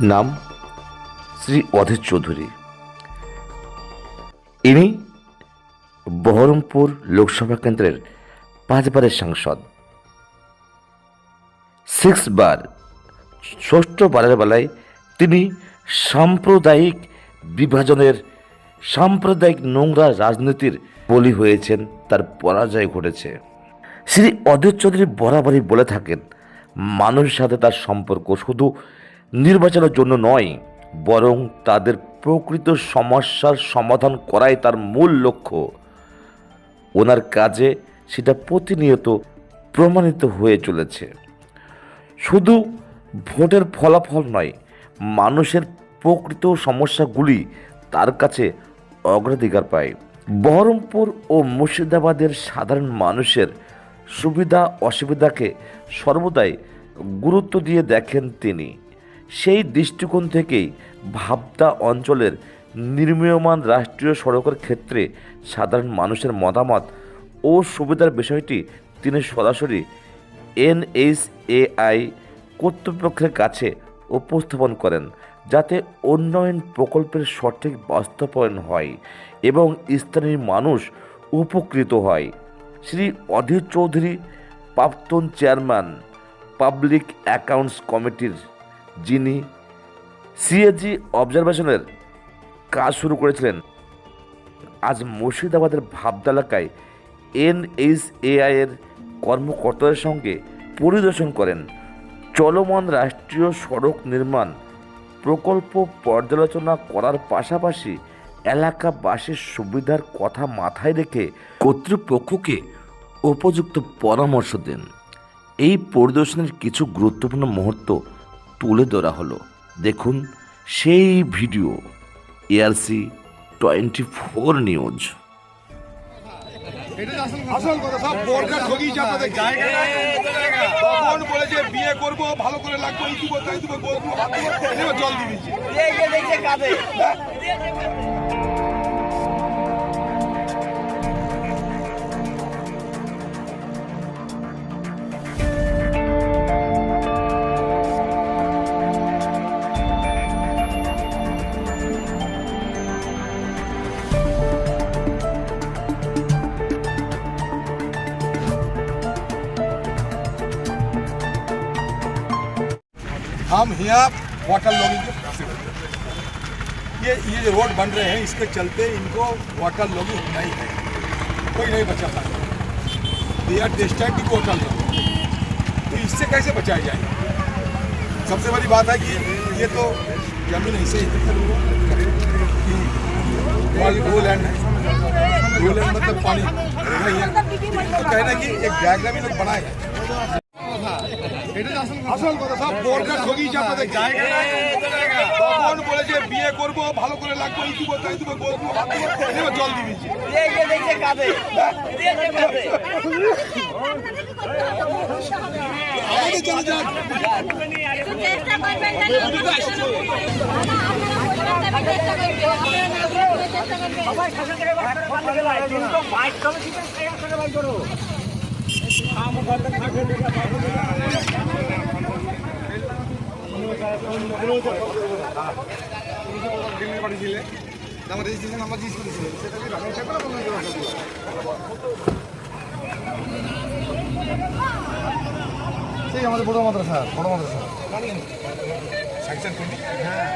নাম শ্রী অধীর চৌধুরী। ইনি বহরমপুর লোকসভা কেন্দ্রের পাঁচবারের সাংসদ। সিক্স বার, ষষ্ঠ বারের বেলায় তিনি সাম্প্রদায়িক বিভাজনের, সাম্প্রদায়িক নোংরা রাজনীতির বলি হয়েছেন, তার পরাজয় ঘটেছে। শ্রী অধীর চৌধুরী বরাবরই বলে থাকেন, মানুষের সাথে তার সম্পর্ক শুধু নির্বাচনের জন্য নয়, বরং তাদের প্রকৃত সমস্যার সমাধান করাই তার মূল লক্ষ্য। ওনার কাজে সেটা প্রতিনিয়ত প্রমাণিত হয়ে চলেছে। শুধু ভোটের ফলাফল নয়, মানুষের প্রকৃত সমস্যাগুলি তার কাছে অগ্রাধিকার পায়। বহরমপুর ও মুর্শিদাবাদের সাধারণ মানুষের সুবিধা অসুবিধাকে সর্বদাই গুরুত্ব দিয়ে দেখেন তিনি। সেই দৃষ্টিকোণ থেকেই ভাবতা অঞ্চলের নির্মীয়মান রাষ্ট্রীয় সড়কের ক্ষেত্রে সাধারণ মানুষের মতামত ও সুবিধার বিষয়টি তিনি সরাসরি এনএসএআই কর্তৃপক্ষের কাছে উপস্থাপন করেন, যাতে উন্নয়ন প্রকল্পের সঠিক বাস্তবায়ন হয় এবং স্থানীয় মানুষ উপকৃত হয়। শ্রী অধীর চৌধুরী, প্রাক্তন চেয়ারম্যান, পাবলিক অ্যাকাউন্টস কমিটির যিনি সিএজি অবজারভেশনের কাজ শুরু করেছিলেন, আজ মুর্শিদাবাদের ভাবদা এলাকায় এনএইচএআই এর কর্মকর্তাদের সঙ্গে পরিদর্শন করেন চলমান রাষ্ট্রীয় সড়ক নির্মাণ প্রকল্প পর্যালোচনা করার পাশাপাশি এলাকাবাসীর সুবিধার কথা মাথায় রেখে কর্তৃপক্ষকে উপযুক্ত পরামর্শ দেন। এই পরিদর্শনের কিছু গুরুত্বপূর্ণ মুহূর্ত তুলে ধরা হলো। দেখুন সেই video ARC twenty four news আসল কথা সব বোর্ডটা ঠকিয়েছে আপনাদের তখন বলেছে বিয়ে করব ভালো করে লাগবে এই দিব তাই দিব বলব এবার জল वाटर लॉगिंग के ये ये जो रोड बन रहे हैं, इसके चलते इनको वाटर लॉगिंग होना ही है। कोई नहीं बचा पाएगा they are destined to waterlogging तो इससे कैसे बचाया जाए? सबसे बड़ी बात है कि ये तो ज़मीन ऐसे ही वो लैंड है। वो लैंड मतलब पानी। तो कहना कि एक डायग्राम ही लोग बनाए আসল কথা। সব বোর্ডটা ঠকিয়েছে আপনাদের। তখন বলেছে বিয়ে করব ভালো করে লাগবে এই দিব তাই দিব বলব এবার জল দিচ্ছে আমাদের চলে যান। চেষ্টা করবেন না সবাই দিল্লির বাড়ি ছিলে আমার করেছিল সেটা সেই আমাদের বড় মাদ্রাসা বড় মাদ্রাসা। স্যাংশন হ্যাঁ।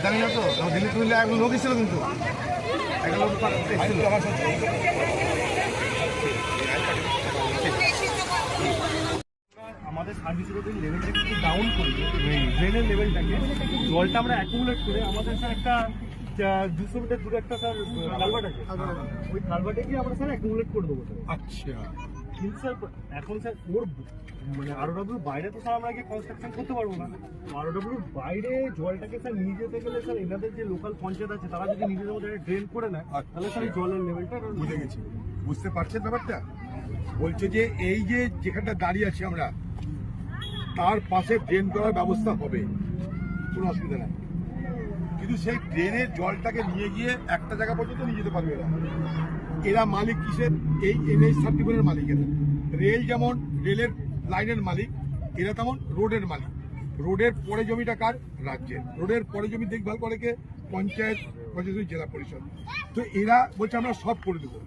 জানি না তো দিল্লি তুললে একজন লোক এসেছিল কিন্তু। একজন লোক আমার আমাদের লেভেলটাকে একটু ডাউন করি ড্রেনের লেভেলটাকে জলটা আমরা অ্যাকুমুলেট করে আমাদের স্যার একটা দুশো মিটার দূরে একটা স্যার কালভার্ট আছে। ওই কালভার্টে গিয়ে আমরা স্যার অ্যাকুমুলেট করে দেবো আচ্ছা। কিন্তু স্যার এখন স্যার ওর মানে বাইরে তো স্যার আমরা কনস্ট্রাকশন করতে পারব না। বাইরে জলটাকে স্যার নিয়ে যেতে গেলে স্যার এনাদের যে লোকাল পঞ্চায়েত আছে তারা যদি নিজেদের মধ্যে ড্রেন করে নেয় তাহলে স্যার জলের লেভেলটা বুঝে গেছি। বুঝতে পারছেন ব্যাপারটা? বলছে যে এই যে যেখানটা দাঁড়িয়ে আছি আমরা তার পাশে ড্রেন করার ব্যবস্থা হবে। কোনো অসুবিধা নাই। কিন্তু সেই ড্রেনের জলটাকে নিয়ে গিয়ে একটা জায়গা পর্যন্ত নিয়ে যেতে পারবে এরা। এরা মালিক কিসের? এই এনএইচ সার্টিফিকেটের মালিক এরা। রেল যেমন রেলের লাইনের মালিক, এরা তেমন রোডের মালিক। রোডের পরে জমিটা কার? রাজ্যের। রোডের পরে জমি দেখভাল করে কে? পঞ্চায়েত প্রশাসন জেলা পরিষদ। তো এরা বলছে, আমরা সব করে দেবো।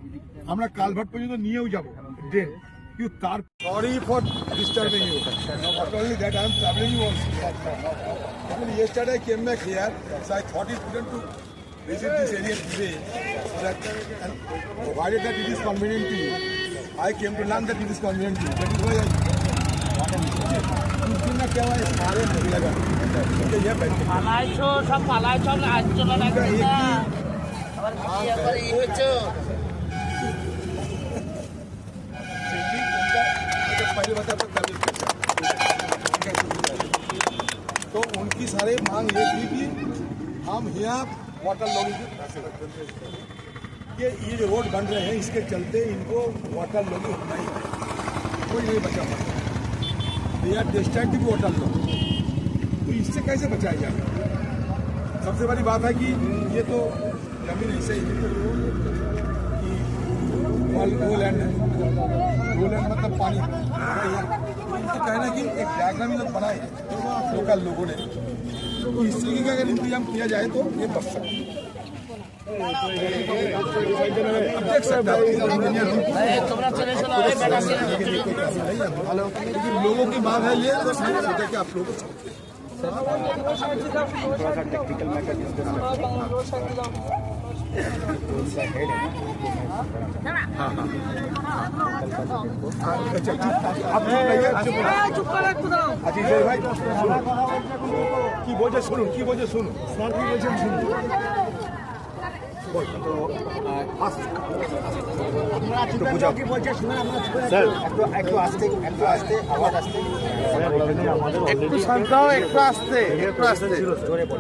আমরা কালভার্ট পর্যন্ত নিয়েও যাব drain you tar- sorry for disturbing you. Not only that, I am troubling you also. Even yesterday I came back here, so I thought it prudent to visit this area today. That, and provided that it is convenient to you, I came to learn that it is convenient to you. That is why I. পালাইছো সব পালাইছো আজ চলো না पहले बता तो तमिल तो उनकी सारे मांग ये थी कि हम यहाँ वाटर लॉगिंग ये ये रोड बन रहे हैं, इसके चलते इनको वाटर लॉगिंग होना ही कोई नहीं बचा पाएगा they are destructive water log तो इससे कैसे बचाया जाए? सबसे बड़ी बात है कि ये तो ज़मीन ऐसे ही कि वो लैंड है। लूलेंड मतलब पानी उनका कहना है तो कि एक डायग्राम जब बनाए लोकल लोगों ने। तो इस तरीके का अगर इंतज़ाम किया जाए तो ये तो अच्छा बच सकता लोगों की मांग है, ये तो आप लोगों को কি বলছে শুনুন কি বলছে শুনুন? কি বলছেন শুনুন? ভাই শুনুন কি বলছে শুনুন কি বলছে শুনুন স্যার কি বলছেন শুনুন একটু শান্তাও একটু আসতে একটু আসতে।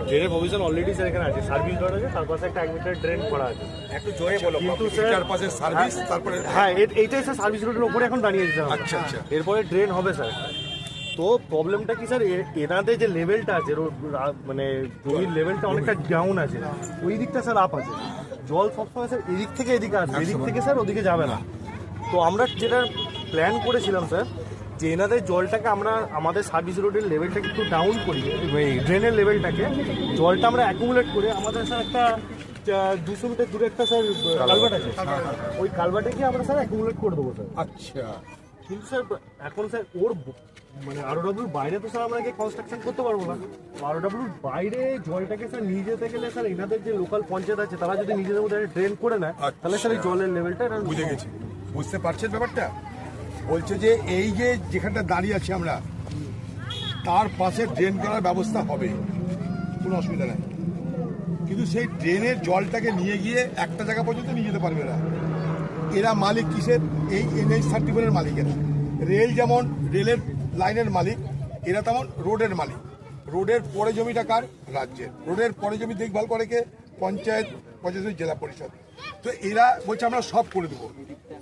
ড্রেনের প্রভিশন অলরেডি স্যার এখানে আছে। সার্ভিস রোড আছে তার পাশে একটা এক মিটার ড্রেন করা আছে। একটু জোরে বলো কিন্তু স্যার- চারপাশে সার্ভিস তারপরে হ্যাঁ এ- এইটাই স্যার সার্ভিস রোডের উপরে এখন দাঁড়িয়ে দিতে হবে আচ্ছা আচ্ছা। এরপরে ড্রেন হবে স্যার তো প্রবলেমটা কি স্যার? এনাদের যে লেভেলটা আছে মানে জমির লেভেলটা অনেকটা ডাউন আছে। ওই দিকটা স্যার আপ আছে। জল সবসময় স্যার এদিক থেকে এদিকে আসবে। এদিক থেকে স্যার ওদিকে যাবে না। তো আমরা যেটা প্ল্যান করেছিলাম স্যার যে এনাদের জলটাকে আমরা আমাদের সার্ভিস রোডের লেভেলটাকে একটু ডাউন করি ড্রেনের লেভেলটাকে জলটা আমরা অ্যাকুমুলেট করে আমাদের স্যার একটা দুশো মিটার দূরে একটা স্যার কালভার্ট আছে। ওই কালভার্টে গিয়ে আমরা স্যার অ্যাকুমুলেট করে দেবো স্যার। আচ্ছা। কিন্তু স্যার এখন স্যার ওর মানে আরও ডাব্লিউর বাইরে তো স্যার আমরা কনস্ট্রাকশন করতে পারব না। আরও ডাব্লিউর বাইরে জলটাকে স্যার নিয়ে যেতে গেলে স্যার এনাদের যে লোকাল পঞ্চায়েত আছে তারা যদি নিজেদের মধ্যে ড্রেন করে নেয় তাহলে স্যার এই জলের লেভেলটা বুঝে গেছি। বুঝতে পারছেন ব্যাপারটা? বলছে যে এই যে যেখানটা দাঁড়িয়ে আছি আমরা তার পাশে ড্রেন করার ব্যবস্থা হবে। কোনো অসুবিধা নাই। কিন্তু সেই ড্রেনের জলটাকে নিয়ে গিয়ে একটা জায়গা পর্যন্ত নিয়ে যেতে পারবে না। এরা মালিক কিসের? এই এনএইচ থার্টি ফোরের মালিক এরা রেল যেমন রেলের লাইনের মালিক, এরা তেমন রোডের মালিক। রোডের পরে জমিটা কার? রাজ্যের। রোডের পরে জমি দেখভাল করে কে? পঞ্চায়েত পঞ্চায়েত জেলা পরিষদ। তো এরা বলছে, আমরা সব করে দেবো।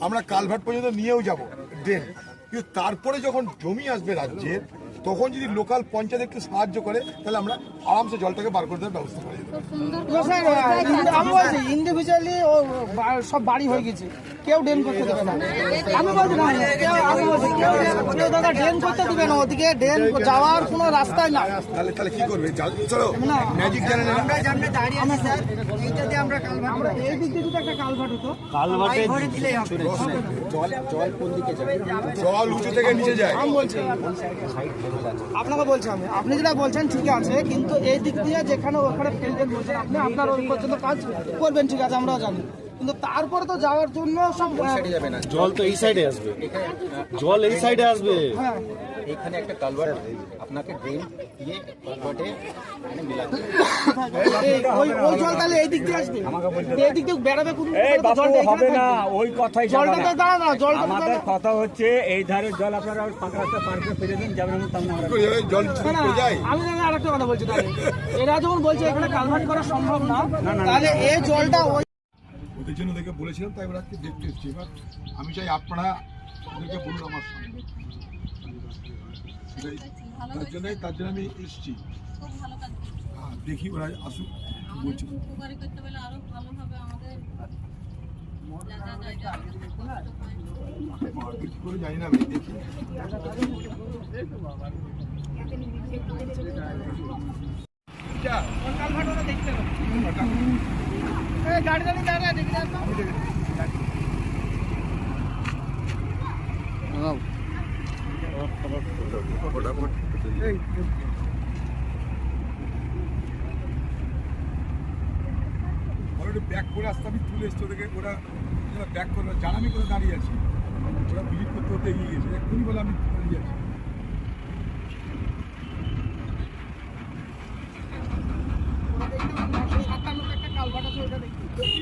আমরা কালভার্ট পর্যন্ত নিয়েও যাব। ড্রেন কিন্তু তারপরে যখন জমি আসবে রাজ্যের, তখন যদি লোকাল পঞ্চায়েত একটু সাহায্য করে, তাহলে আমরা আরামসে জলটাকে বার করে দেওয়ার ব্যবস্থা করে দেবো আমি বলছি ইন্ডিভিজুয়ালি ও সব বাড়ি হয়ে গেছে। কেউ ড্রেন করতে দেবে না। আমি বলছি না কেউ আমি বলছি কেউ কেউ দাদা ড্রেন করতে দেবে না। ওদিকে ড্রেন যাওয়ার কোনো রাস্তাই না। তাহলে তাহলে কি করবে? চলো ম্যাজিক। আমরা স্যার এইটা দিয়ে আমরা কালভার্ট আমরা এই দিক দিয়ে একটা কালভার্ট হতো। কালভার্টে জল উঁচু থেকে নিচে যায়। আমি বলছি আপনাকে বলছি আমি। আপনি যেটা বলছেন ঠিক আছে কিন্তু এই দিক দিয়ে যেখানে ওখানে ফেলবেন বলছেন আপনি, আপনার ওই পর্যন্ত কাজ করবেন, ঠিক আছে, আমরাও জানি। কিন্তু তারপরে তো যাওয়ার জন্য সব জল তো এই সাইডে আসবে। জল এই সাইডে আসবে। হ্যাঁ এখানে একটা কালভার্ট আপনাকে ড্রেন দিয়ে কালভার্টে মানে মেলাতে ওই ওই জল তাহলে এই দিক দিয়ে আসবে। এই দিক দিয়ে বেড়াবে কোন এই বাবু হবে না ওই কথাই জলটা যাবে তো না। দাঁড়া না জলটা আমাদের কথা হচ্ছে এই ধারের জল আপনারা ওই ফাঁকা রাস্তা পার করে ফেলে দেন যাবেন আমরা জল না, না, করে যায়। আমি জানি আরেকটা কথা বলছি তাহলে এরা যখন বলছে এখানে কালভার্ট করা সম্ভব না তাহলে এই জলটা ওদের জন্য ওদেরকে বলেছিলাম তাই ওরা আজকে দেখতে এসছি। এবার আমি চাই আপনারা ওদেরকে বলুন আমার সঙ্গে। সেটাই তার জন্যই তার জন্য আমি এসছি। হ্যাঁ, দেখি ওরা আসুক বলছে। করে জানি না দেখি। এই ব্যাক করে আসতে আমি তুলে এসছে ওদেরকে ওরা ব্যাক করে জানামি করে দাঁড়িয়ে আছি ওরা বিলিভ করতে করতে এগিয়ে গেছে। এক্ষুনি বলে আমি দাঁড়িয়ে আছি ওরা দেখলাম নশো সাতান্নতে একটা কালভার্ট আছে ওটা দেখি ওটা দেখতে হলো যে আমরা একটু এসে কিছু নেই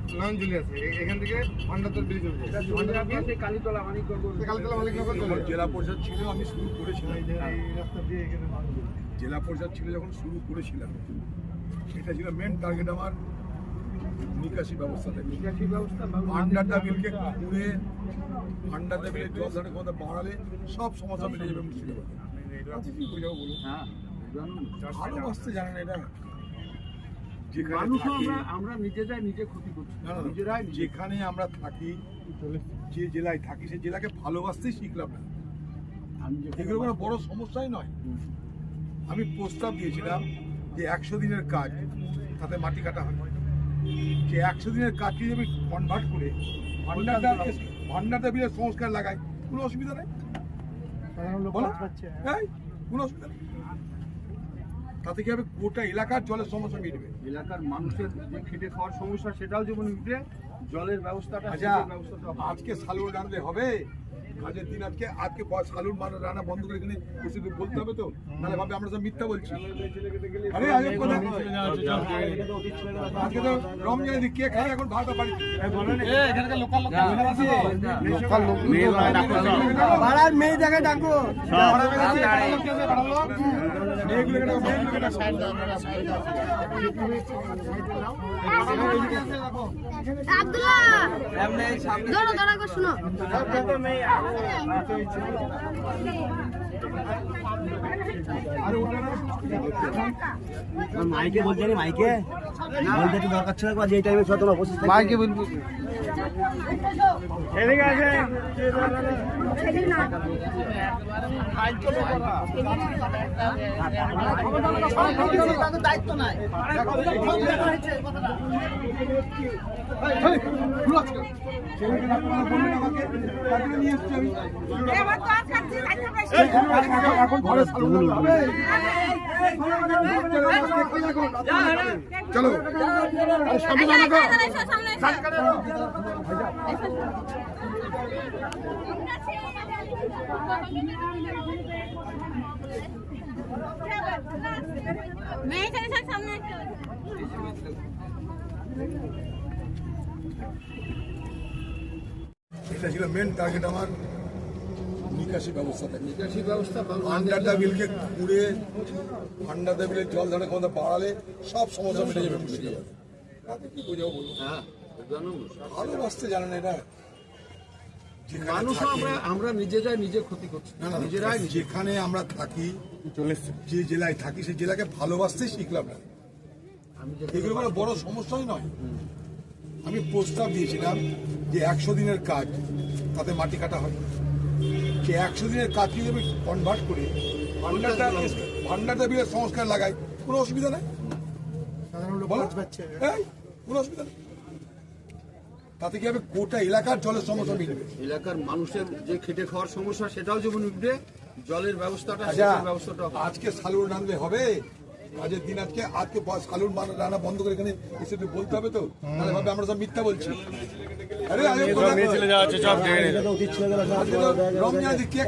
নয়নজলি আছে এ- এখান থেকে ভান্ডারতর ব্রিজ হবে কালীতলা মানিকগঞ্জ কালতলা। জেলা পরিষদ ছিল আমি শুরু করেছিলাম। এই যে রাস্তা দিয়ে এখানে জেলা পরিষদ ছিল যখন শুরু করেছিলাম এটা ছিল মেন টার্গেট আমার নিকাশি ব্যবস্থা থেকে। ভান্ডারটা বিলকে ঘুরে ভান্ডারটা বিলে জল ধারে ক্ষমতা বাড়ালে সব সমস্যা মিলে যাবে মুর্শিদাবাদে। বলুন ভালোবাসতে জানেন এটা যেখানে আমরা নিজেরাই নিজে ক্ষতি করছি। না, না, না, যেখানে আমরা থাকি যে জেলায় থাকি সেই জেলাকে ভালোবাসতেই শিখলাম না। এগুলো কোনো বড় সমস্যাই নয়। আমি প্রস্তাব দিয়েছিলাম যে একশো দিনের কাজ তাতে মাটি কাটা হয়। যে একশো দিনের কাজকে যদি আমি কনভার্ট করে ভান্ডারটা ভান্ডারটা বিলে সংস্কার লাগাই কোনো অসুবিধা নেই। এই, কোনো অসুবিধা নেই। তাতে কি হবে? গোটা এলাকার জলের সমস্যা মিটবে। এলাকার মানুষের যে খেটে খাওয়ার সমস্যা সেটাও যেমন মিটবে। জলের ব্যবস্থাটা আচ্ছা ব্যবস্থাটা আজকে সালুর রানলে হবে? কাজের দিন আজকে আজকে সালুর মানে রান্না বন্ধ করে এখানে এসে বলতে হবে তো? নাহলে ভাবে আমরা সব মিথ্যা বলছি। আরে আরে কথা আজকে তো রমজান দিন কে খায় এখন ভাত বাড়ি পাড়ার মেয়ে দেখে ডাকো। আব্দুল্লাহ! ধরো শুনো। মাইকে বলছে মাইকে। বলতে দরকার ছিল যে টাইমে মাইকে বলবি এদিকে আছে দায়িত্ব নাই। এখন ঘরে সালুন রান্না হবে। চলো আরে সামনে যাও না গো। মেয়ে এখানে থাক সামনে একটা এটা ছিল মেন টার্গেট আমার নিকাশি ব্যবস্থা নিকাশি ব্যবস্থা ভান্ডারটা বিলকে ঘুরে ভান্ডারটা বিলে জল ধারে ক্ষমতা বাড়ালে সব সমস্যা মিটে যাবে তাতে কি বোঝাবো বলুন? ভালোবাসতে জানেন এটা যেখানে মানুষ আমরা আমরা নিজেরাই নিজে ক্ষতি করছি। না, না, না, নিজেরাই যেখানে আমরা থাকি যে জেলায় থাকি সেই জেলাকে ভালোবাসতেই শিখলাম না। এগুলো কোনো বড় সমস্যাই নয়। আমি প্রস্তাব দিয়েছিলাম যে একশো দিনের কাজ তাতে মাটি কাটা হয়। যে একশো দিনের কাজকে যদি কনভার্ট করে। ভান্ডারটা ভান্ডারটা বিয়ে সংস্কার লাগাই। কোনো অসুবিধা নেই? কোনো অসুবিধা নেই? তাতে কি হবে? গোটা এলাকার জলের সমস্যা মিটবে। এলাকার মানুষের যে খেটে খাওয়ার সমস্যা সেটাও যেমন মিটবে জলের ব্যবস্থাটা আচ্ছা ব্যবস্থাটা আজকে সালুর নামলে হবে কাজের দিন আজকে আজকে মান- রান্না বন্ধ করে এখানে এসে বলতে হবে তো? তাহলে ভাবে আমরা সব মিথ্যা বলছি। আরে আরে কথা- আজকে তো রমজান দিন,